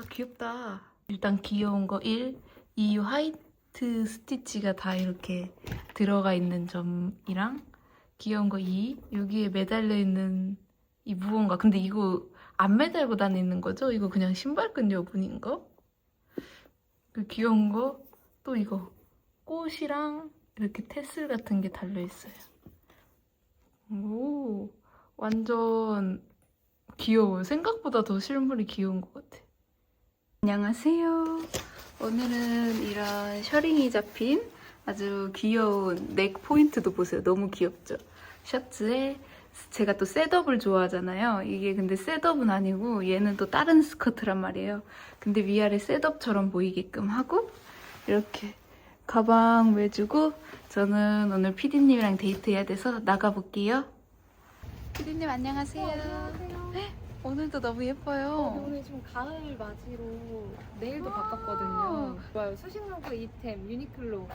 와 귀엽다. 일단 귀여운 거 1, 이 화이트 스티치가 다 이렇게 들어가 있는 점이랑 귀여운 거 2, 여기에 매달려 있는 이 무언가. 근데 이거 안 매달고 다니는 거죠? 이거 그냥 신발끈 여분인 거? 그 귀여운 거 또 이거 꽃이랑 이렇게 테슬 같은 게 달려 있어요. 오, 완전 귀여워요. 생각보다 더 실물이 귀여운 것 같아. 안녕하세요. 오늘은 이런 셔링이 잡힌 아주 귀여운 넥 포인트도 보세요. 너무 귀엽죠? 셔츠에 제가 또 셋업을 좋아하잖아요. 이게 근데 셋업은 아니고 얘는 또 다른 스커트란 말이에요. 근데 위아래 셋업처럼 보이게끔 하고 이렇게 가방 매주고 저는 오늘 피디님이랑 데이트해야 돼서 나가볼게요. 피디님 안녕하세요. 오늘도 너무 예뻐요. 오늘 지금 가을 맞이로 내일도 바꿨거든요. 좋아요. 수식문구 이템 유니클로.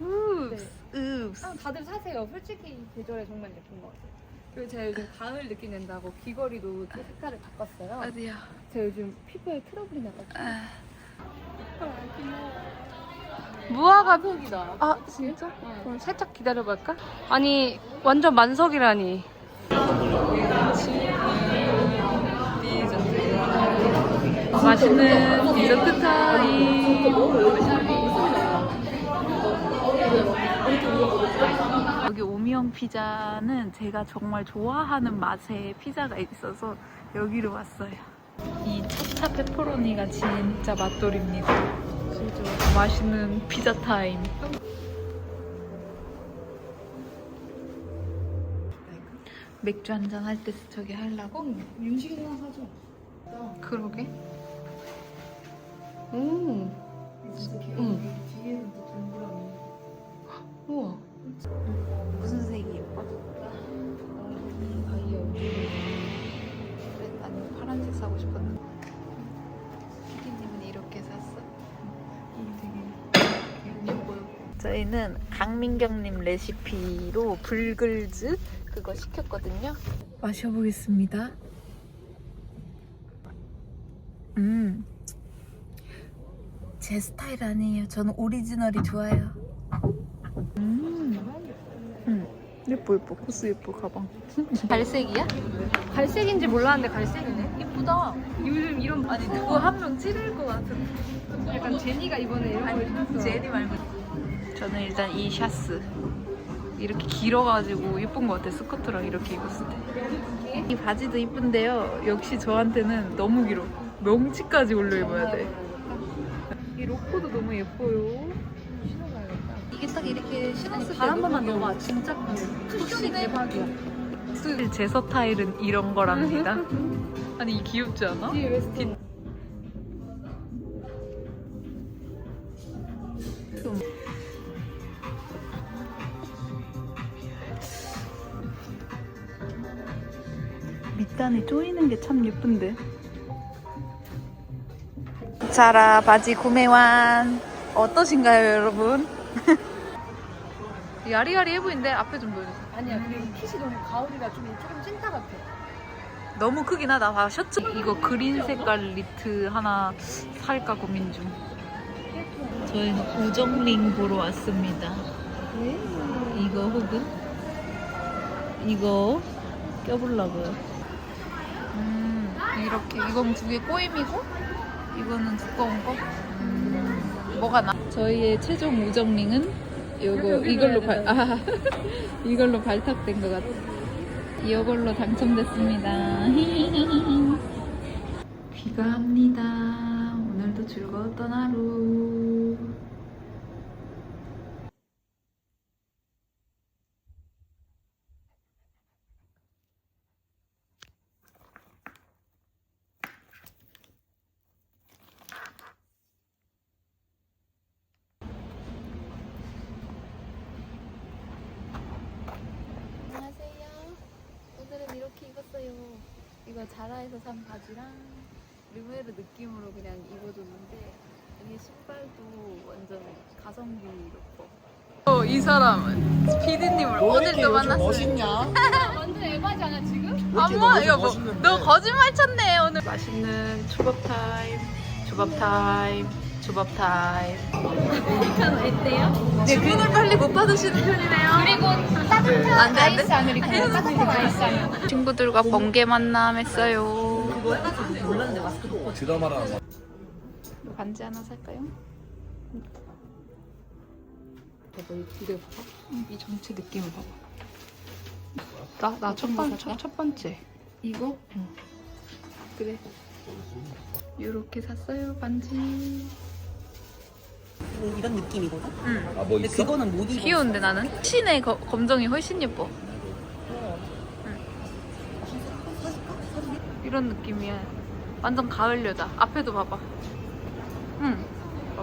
읍스, 읍스. 아, 다들 사세요. 솔직히 이 계절에 정말 예쁜 것 같아요. 그리고 제가 요즘 가을 느낌 낸다고 귀걸이도 또 색깔을 바꿨어요. 어디요? 제가 요즘 피부에 트러블이 나가지고. 아. 무화과 만석이다. 아 진짜? 그럼 살짝 기다려볼까? 아니 완전 만석이라니. 맛있는 디저트 타임. 여기 오미영 피자는 제가 정말 좋아하는 맛의 피자가 있어서 여기로 왔어요. 이 차차 페퍼로니가 진짜 맛돌입니다. 진짜 맛있는 피자 타임. 맥주 한 잔 할 때 저기 하려고? 윤식이나 사줘. 그러게. 오. 응. 뒤에는 또 동그라미. 우와. 무슨 색이 예뻐? 다이어. 그래, 나는 파란색 사고 싶었는데. 피디님은 이렇게 샀어. 되게 예뻐요. 저희는 강민경님 레시피로 불글즈 그거 시켰거든요. 마셔보겠습니다. 음. 제 스타일 아니에요. 저는 오리지널이 좋아요. 음. 음. 예뻐 예뻐 코스 예뻐 가방. 갈색이야? 갈색인지 몰랐는데 갈색이네. 예쁘다. 요즘 이런 아니 누구 한 명 찌를 것 같은. 약간 제니가 이번에 이런 걸 입었어. 제니 말고. 저는 일단 이 샤스 이렇게 길어가지고 예쁜 것 같아 스커트랑 이렇게 입었을 때. 이 바지도 이쁜데요. 역시 저한테는 너무 길어. 명치까지 올려 입어야 돼. 이 로코도 너무 예뻐요. 신어봐야겠다. 이게 딱 이렇게 신었을 때 바람 너무 번만 귀여워. 넣어봐. 진짜 쿠션이 대박이야. 제 스타일은 이런 거랍니다. 아니 이 귀엽지 않아? 뒤에. 밑단에 조이는 게 참 예쁜데. 자라 바지 구매완 어떠신가요, 여러분? 야리야리해 보이는데 앞에 좀 보여주세요. 아니야 그리고 핏이 너무 가을이라 좀 조금 찐따 같아. 너무 크긴 하다. 봐, 셔츠 이거 그린 색깔 니트 하나 살까 고민 중. 저희는 우정링 보러 왔습니다. 이거 혹은 이거 껴보려고요. 음, 이렇게 이건 두 개 꼬임이고 이거는 두꺼운 거. 음, 뭐가 나? 저희의 최종 우정링은 요거 이걸로 발 아, 이걸로 발탁된 것 같아. 이걸로 당첨됐습니다. 귀가합니다. 오늘도 즐거웠던 하루. 안녕하세요. 오늘은 이렇게 입었어요. 이거 자라에서 산 바지랑 르메르 느낌으로 그냥 입어줬는데 이게 신발도 완전 가성비 높고. 어, 이 사람은 피디님을 오늘도 만났어요. 멋있냐? 완전 에바지 않아 지금? 왜 이렇게 아마 너 이거 뭐? 너 거짓말 쳤네 오늘. 맛있는 초밥 타임. 조밥 타임. 조밥 타임. 아메리카노 어때요? 네, 그걸 빨리 못 받으시는 편이네요. 그리고 따뜻한 안 돼, 안 돼? 아이스 아메리카노 따뜻한 아이스 아메리카노 친구들과 번개 만남했어요. 드라마랑 반지 하나 살까요? 봐봐, 이 뒤를 봐봐. 이 전체 느낌을 봐봐. 나, 나 첫 번, 첫, 첫 번째. 이거? 응. 그래. 요렇게 샀어요, 반지. 이런 느낌이거든? 응. 아 뭐 근데 있어? 그거는 못 입어. 귀여운데 나는? 신의 거- 검정이 훨씬 예뻐. 응. 이런 느낌이야. 완전 가을 여자. 앞에도 봐봐. 응.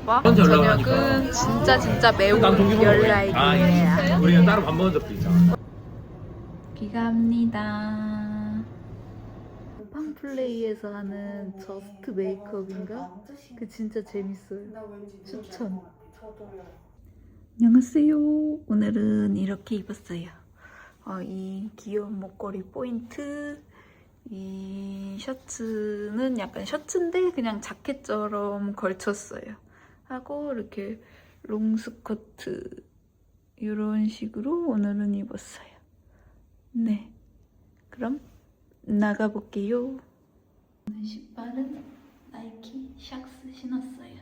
봐봐. 저녁은. 진짜 진짜 매운 난 동기부여 아, 열라이기예요. 우리는 따로 밥 먹은 적도 있잖아. 비가 합니다. 팡플레이에서 하는 저스트 메이크업인가? 그 진짜 재밌어요. 추천. 안녕하세요. 오늘은 이렇게 입었어요. 어, 이 귀여운 목걸이 포인트. 이 셔츠는 약간 셔츠인데 그냥 자켓처럼 걸쳤어요. 하고 이렇게 롱스커트 이런 식으로 오늘은 입었어요. 네. 그럼 나가볼게요. 오늘 신발은 나이키 샥스 신었어요.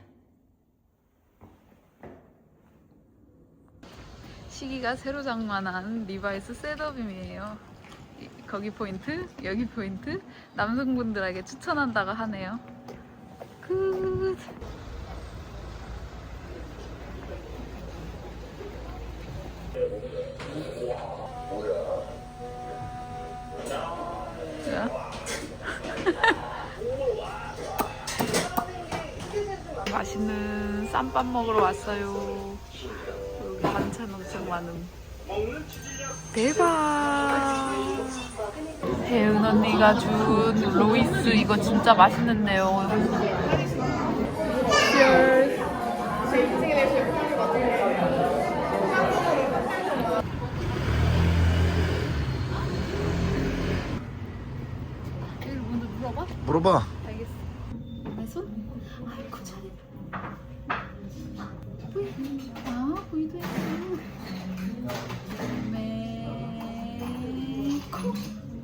시기가 새로 장만한 리바이스 셋업임이에요. 이- 거기 포인트, 여기 포인트, 남성분들에게 추천한다고 하네요. 굿. 야. 맛있는 쌈밥 먹으러 왔어요. 여기 반찬 엄청 많음. 대박! 혜은 언니가 준 로이스 이거 진짜 맛있는데요. Cheers. 이걸 먼저 물어봐? 알겠어. 내 손? 아이고 잘해. 보이? 아 보이도 했어. 메이코.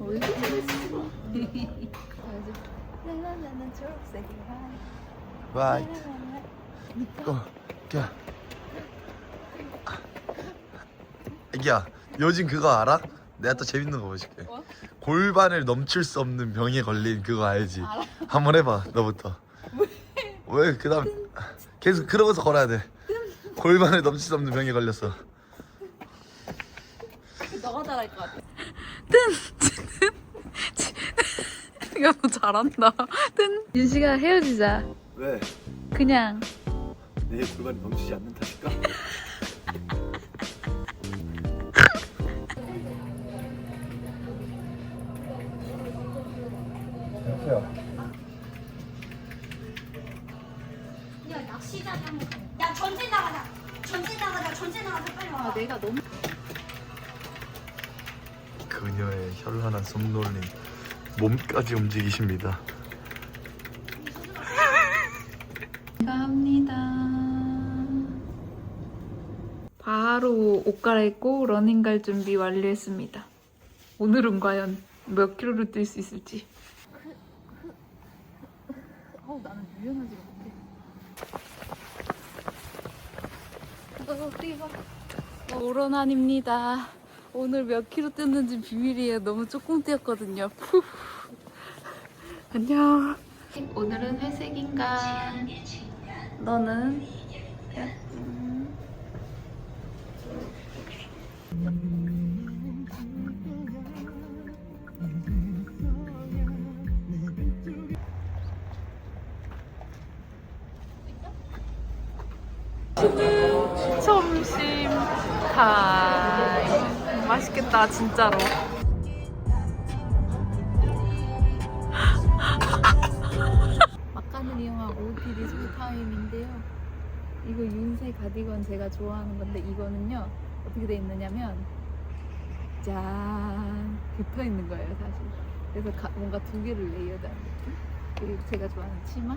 어이구 잘했어. 아주 나나나나 초록색이야. right 고 야. 야 요즘 그거 알아? 내가 또 재밌는 거 보여줄게 뭐? 골반을 넘칠 수 없는 병에 걸린 그거 알지? 한번 해봐 너부터 왜 그 다음 계속 그러고서 걸어야 돼 골반을 넘칠 수 없는 병에 걸렸어 너가 잘할 것 같아 야, 너 잘한다. 뜬. 윤식아 헤어지자. 왜? 그냥. 내 골반이 넘치지 않는다니까? 현란한 손놀림 몸까지 움직이십니다 감사합니다. 바로 옷 갈아입고 러닝 갈 준비 완료했습니다. 오늘은 과연 몇 킬로를 뛸 수 있을지. 어우 나는 유연하지 못해. 어, 뛰어. 오런한입니다. 오늘 몇 킬로 뛰었는지 비밀이에요. 너무 조금 뛰었거든요. 푸. 안녕. 오늘은 회색인간. 너는? 음. 점심 타임. 맛있겠다, 진짜로. 막간을 이용하고 OOTD 소비 타임인데요. 이거 윤세 가디건 제가 좋아하는 건데 이거는요 어떻게 돼 있느냐면 짠 붙어 있는 거예요 사실. 그래서 가- 뭔가 두 개를 레이어드한 느낌. 그리고 제가 좋아하는 치마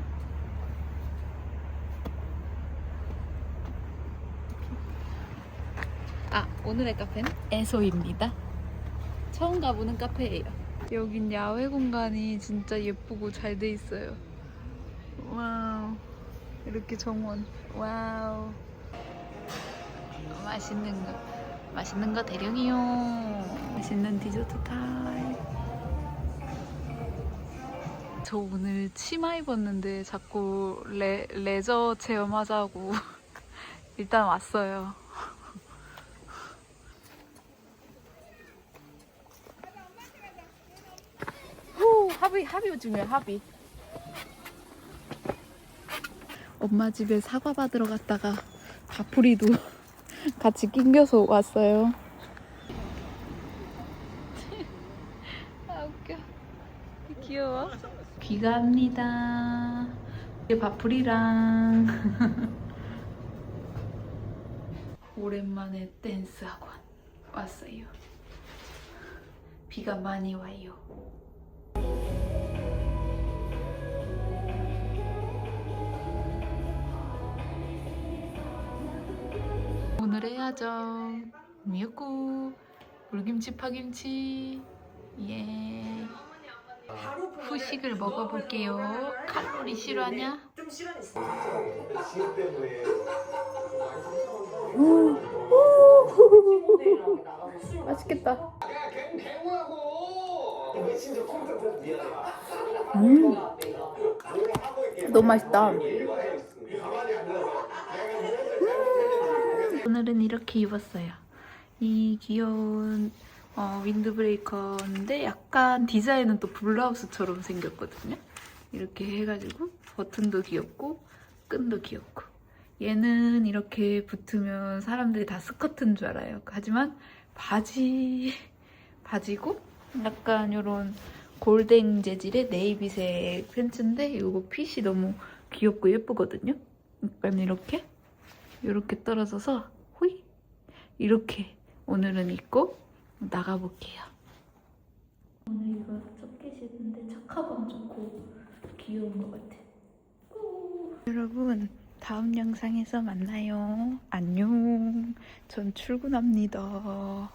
아 오늘의 카페는 에소입니다. 처음 가보는 카페예요. 여긴 야외 공간이 진짜 예쁘고 잘 돼 있어요. 와우 이렇게 정원 와우 맛있는 거 맛있는 거 대령이요. 맛있는 디저트 타임. 저 오늘 치마 입었는데 자꾸 레, 레저 체험하자고 일단 왔어요. 후 합의 합의 중요해 합의. 엄마 집에 사과 받으러 갔다가 바풀이도 같이 낑겨서 왔어요. 아 웃겨. 귀여워. 비가 합니다. 이게 바풀이랑 오랜만에 댄스 학원 왔어요. 비가 많이 와요. 오늘의 야정 미역국 물김치 파김치. 예. 후식을 먹어볼게요. 칼로리 싫어하냐? 맛있겠다. 음. 너무 맛있다 오늘은 이렇게 입었어요. 이 귀여운 어, 윈드브레이커인데 약간 디자인은 또 블라우스처럼 생겼거든요. 이렇게 해가지고 버튼도 귀엽고 끈도 귀엽고 얘는 이렇게 붙으면 사람들이 다 스커트인 줄 알아요. 하지만 바지 바지고 약간 이런 골덴 재질의 네이비색 팬츠인데 이거 핏이 너무 귀엽고 예쁘거든요. 약간 이렇게 이렇게 떨어져서 호 이 이렇게 오늘은 입고 나가볼게요. 오늘 이거 섞이시는데 착화감 좋고 귀여운 것 같아. 오. 여러분 다음 영상에서 만나요. 안녕. 전 출근합니다.